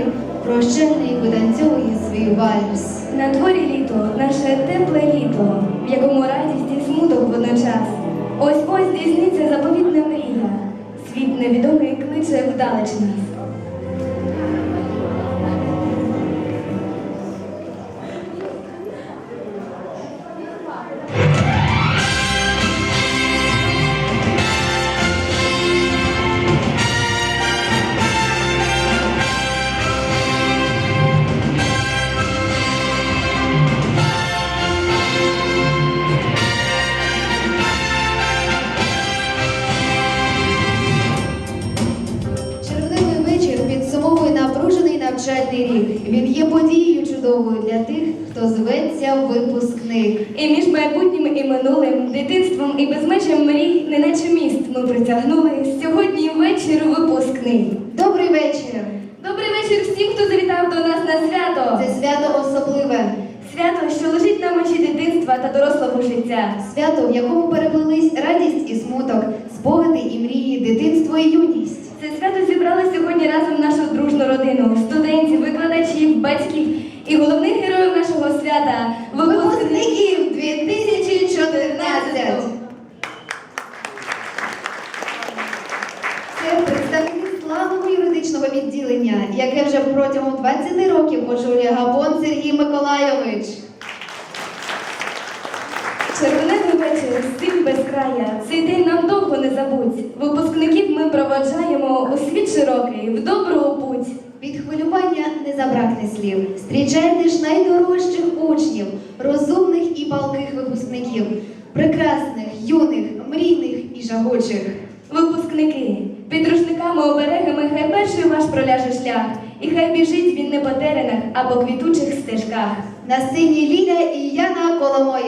років прощальний потанцює свій вальс. На дворі літо, наше тепле літо, в якому радість і смуток водночас. Ось ось здійсниться заповітна мрія. Світ невідомий кличе вдалеч нас. Навчальний рік. Він є подією чудовою для тих, хто зветься випускник. І між майбутнім і минулим, дитинством і безмежем мрій, неначе міст ми притягнули. Сьогодні вечір випускний. Добрий вечір! Добрий вечір всім, хто завітав до нас на свято. Це свято особливе. Свято, що лежить на межі дитинства та дорослого життя. Свято, в якому переплились радість і смуток, спогади і мрії, дитинство і юність. Це свято зібрало сьогодні разом нашу дружну родину, студентів, викладачів, батьків і головних героїв нашого свята Випускників 2014! Це представники славного юридичного відділення, яке вже протягом 20 років очолює Габон Сергій Миколайович. Червоневий вечір, стиль без края. Цей день нам довго не забудь. Випускників ми проводжаємо у світ широкий, в добру путь. Від хвилювання не забракне слів. Зустрічайте ж найдорожчих учнів, розумних і палких випускників, прекрасних, юних, мрійних і жагучих. Випускники, під рушниками оберегами хай перший ваш проляже шлях, і хай біжить він не по теренах, а по квітучих стежках. На сцені Ліля і Яна Коломоєць.